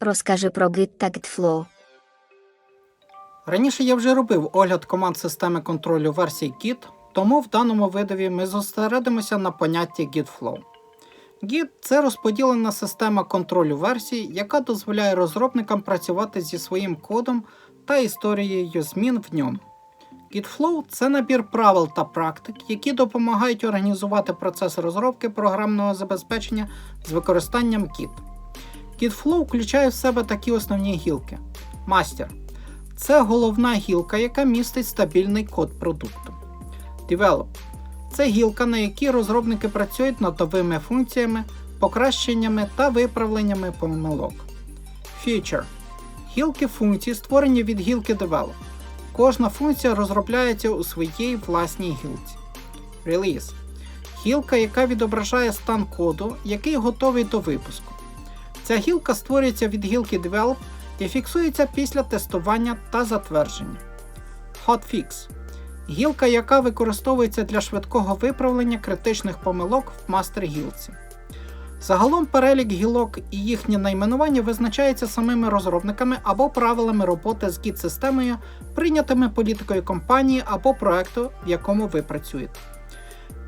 Розкажи про Git та GitFlow. Раніше я вже робив огляд команд системи контролю версій Git, тому в даному видові ми зосередимося на понятті GitFlow. Git – це розподілена система контролю версій, яка дозволяє розробникам працювати зі своїм кодом та історією змін в ньому. GitFlow – це набір правил та практик, які допомагають організувати процес розробки програмного забезпечення з використанням Git. GitFlow включає в себе такі основні гілки: Мастер це головна гілка, яка містить стабільний код продукту. Develop це гілка, на якій розробники працюють над новими функціями, покращеннями та виправленнями помилок. Feature гілки функцій створені від гілки Develop. Кожна функція розробляється у своїй власній гілці. Release гілка, яка відображає стан коду, який готовий до випуску. Ця гілка створюється від гілки Develop і фіксується після тестування та затвердження. Hotfix гілка, яка використовується для швидкого виправлення критичних помилок в мастер гілці. Загалом перелік гілок і їхнє найменування визначається самими розробниками або правилами роботи з Git-системою, прийнятими політикою компанії або проекту, в якому ви працюєте.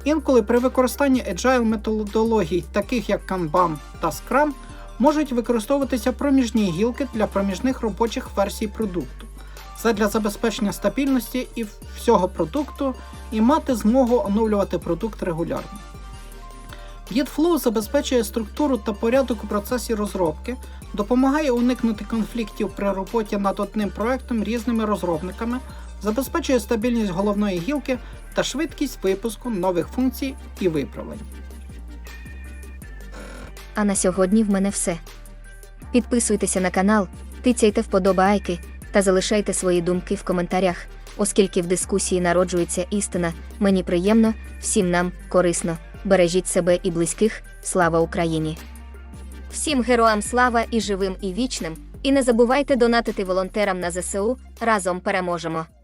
Інколи при використанні agile методологій, таких як Kanban та Scrum, можуть використовуватися проміжні гілки для проміжних робочих версій продукту, задля забезпечення стабільності і всього продукту і мати змогу оновлювати продукт регулярно. GitFlow забезпечує структуру та порядок у процесі розробки, допомагає уникнути конфліктів при роботі над одним проектом різними розробниками, забезпечує стабільність головної гілки та швидкість випуску нових функцій і виправлень. А на сьогодні в мене все. Підписуйтеся на канал, тицяйте вподобайки та залишайте свої думки в коментарях, оскільки в дискусії народжується істина, мені приємно, всім нам корисно. Бережіть себе і близьких. Слава Україні! Всім героям слава і живим, і вічним. І не забувайте донатити волонтерам на ЗСУ. Разом переможемо!